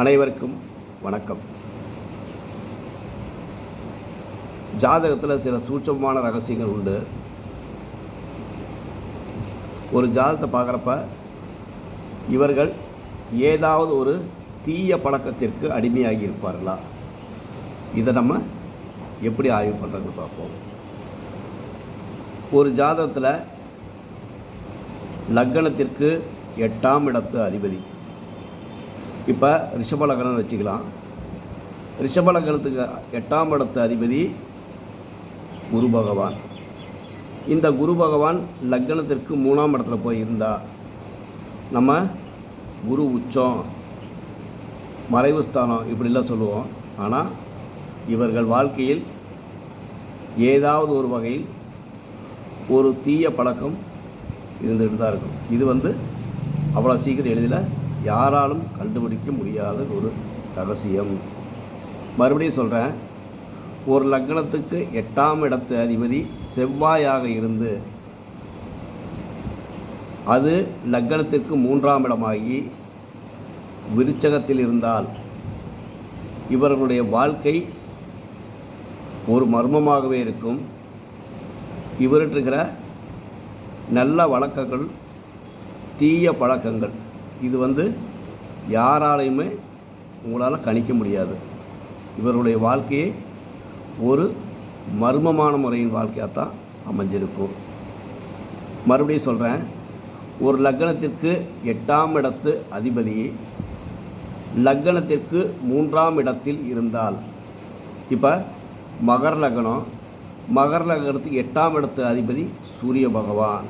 அனைவருக்கும் வணக்கம். ஜாதகத்தில் சில சூட்சமான ரகசியங்கள் உண்டு. ஒரு ஜாதகத்தை பார்க்குறப்ப இவர்கள் ஏதாவது ஒரு தீய பழக்கத்திற்கு அடிமையாகி இருப்பார்களா? இதை நம்ம எப்படி ஆய்வு பண்ணுறது பார்ப்போம். ஒரு ஜாதகத்தில் லக்னத்திற்கு எட்டாம் இடத்து அதிபதி. இப்போ ரிஷபலகனம் வச்சுக்கலாம். ரிஷபலகனத்துக்கு எட்டாம் இடத்து அதிபதி குரு பகவான். இந்த குரு பகவான் லக்னத்திற்கு மூணாம் இடத்துல போய் இருந்தா நம்ம குரு உச்சம் மறைவு ஸ்தானம் இப்படிலாம் சொல்லுவோம். ஆனால் இவர்கள் வாழ்க்கையில் ஏதாவது ஒரு வகையில் ஒரு தீய பழக்கம் இருந்துகிட்டு தான் இருக்கும். இது வந்து அவ்வளோ சீக்கிரம் எளிதில் யாராலும் கண்டுபிடிக்க முடியாத ஒரு ரகசியம். மறுபடியும் சொல்கிறேன் ஒரு லக்னத்துக்கு எட்டாம் இடத்து அதிபதி செவ்வாயாக இருந்து அது லக்னத்திற்கு மூன்றாம் இடமாகி விருச்சகத்தில் இருந்தால் இவர்களுடைய வாழ்க்கை ஒரு மர்மமாகவே இருக்கும். இவர்கிட்ட இருக்கிற நல்ல வழக்கங்கள் தீய பழக்கங்கள் இது வந்து யாராலையுமே உங்களால் கணிக்க முடியாது. இவருடைய வாழ்க்கையே ஒரு மர்மமான முறையின் வாழ்க்கையாக தான் அமைஞ்சிருக்கும். மறுபடியும் சொல்கிறேன் ஒரு லக்னத்திற்கு எட்டாம் இடத்து அதிபதி லக்னத்திற்கு மூன்றாம் இடத்தில் இருந்தால் இப்போ மகர லக்னம் மகர லக்னத்துக்கு எட்டாம் இடத்து அதிபதி சூரிய பகவான்.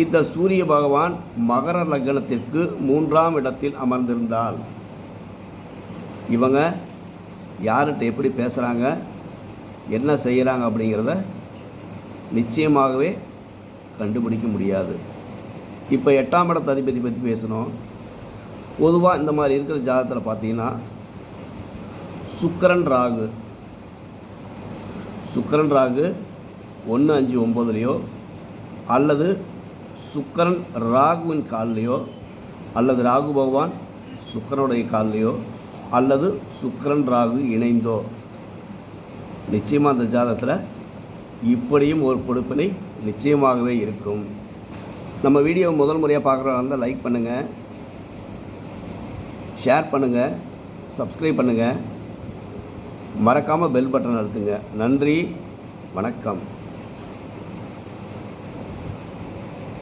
இந்த சூரிய பகவான் மகர லக்னத்திற்கு மூன்றாம் இடத்தில் அமர்ந்திருந்தால். இவங்க யார்கிட்ட எப்படி பேசுகிறாங்க என்ன செய்கிறாங்க அப்படிங்கிறத நிச்சயமாகவே கண்டுபிடிக்க முடியாது. இப்போ எட்டாம் இடத்து அதிபதி பற்றி பேசணும். பொதுவாக இந்த மாதிரி இருக்கிற ஜாதகத்தில் பார்த்தீங்கன்னா சுக்கரன் ராகு. சுக்கரன் ராகு ஒன்று அஞ்சு ஒம்போதுலேயோ அல்லது சுக்கரன் ராகுவின் கால்லையோ அல்லது ராகு பகவான் சுக்கரனுடைய கால்லையோ அல்லது சுக்கரன் ராகு இணைந்தோ. நிச்சயமாக அந்த ஜாதகத்தில் இப்படியும் ஒரு கொடுப்பினை நிச்சயமாகவே இருக்கும். நம்ம வீடியோ முதல் முறையாக பார்க்குறவங்க இருந்தால் லைக் பண்ணுங்கள் ஷேர் பண்ணுங்கள் சப்ஸ்கிரைப் பண்ணுங்கள் மறக்காமல் பெல் பட்டன் அழுத்துங்க. நன்றி. வணக்கம்.